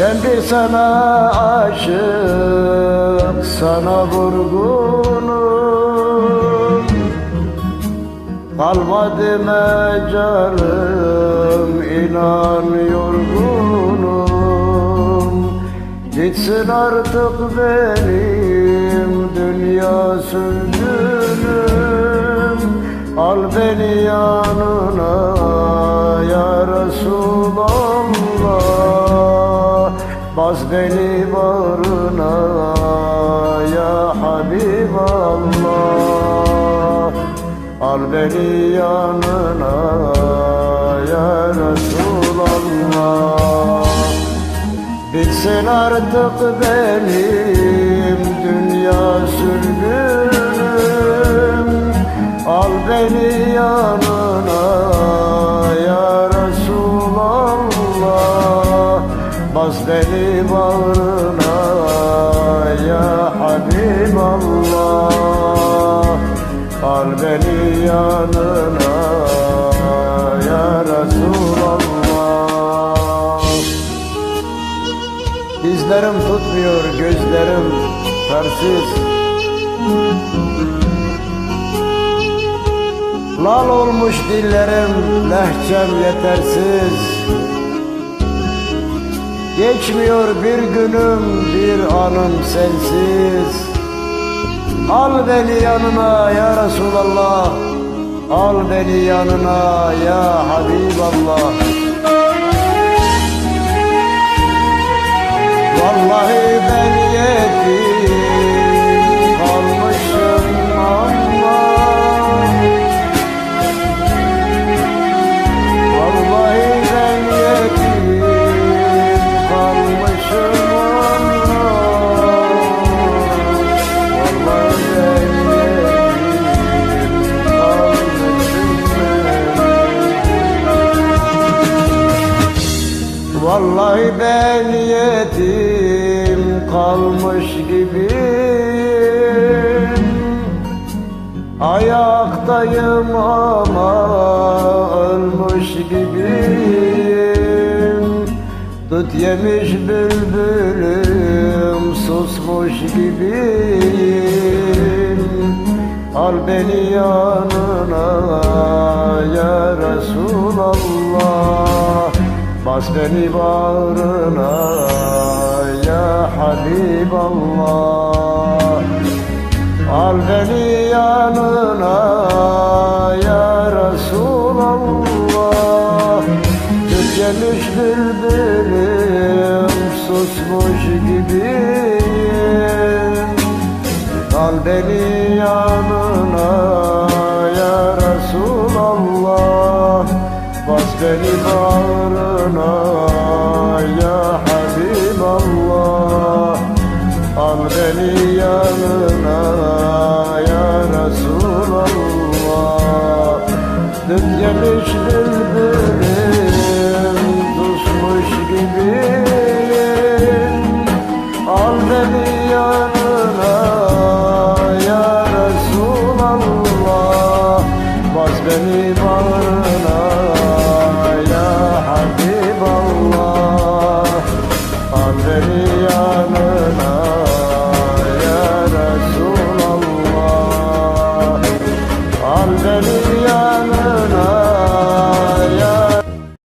Ben bir sana aşık, sana vurgunum. Kalmadı mecalim, inan yorgunum. Gitsin artık benim dünya sündürüm Al beni yanına ya Resulallah Bas beni bağrına ya Habiballah. Al beni yanına ya Resulallah. Bitsin artık benim dünya sürgünüm. Al beni yanına Al beni yanına ya Resulallah. Dizlerim tutmuyor, gözlerim tersiz. Lal olmuş dillerim, lehçem yetersiz. Geçmiyor bir günüm, bir anım sensiz Al beni yanına ya Resulallah. Al beni yanına ya Habiballah Vallahi ben yetim kalmış gibiyim. Ayaktayım ama ölmüş gibiyim. Tut yemiş bülbülüm susmuş gibiyim. Al beni yanına ya Resulallah Bas beni bağrına ya Habiballah Al beni yanına ya Resulallah. Tükenmiş bülbülüm susmuş gibiyim. Al beni yanına ya Resulallah Bas beni bağrına ya Habiballah. Al beni yanına ya Resulallah. Dün yemiş bülbülüm Susmuş gibiyim Al beni yanına ya Resulallah. Bas beni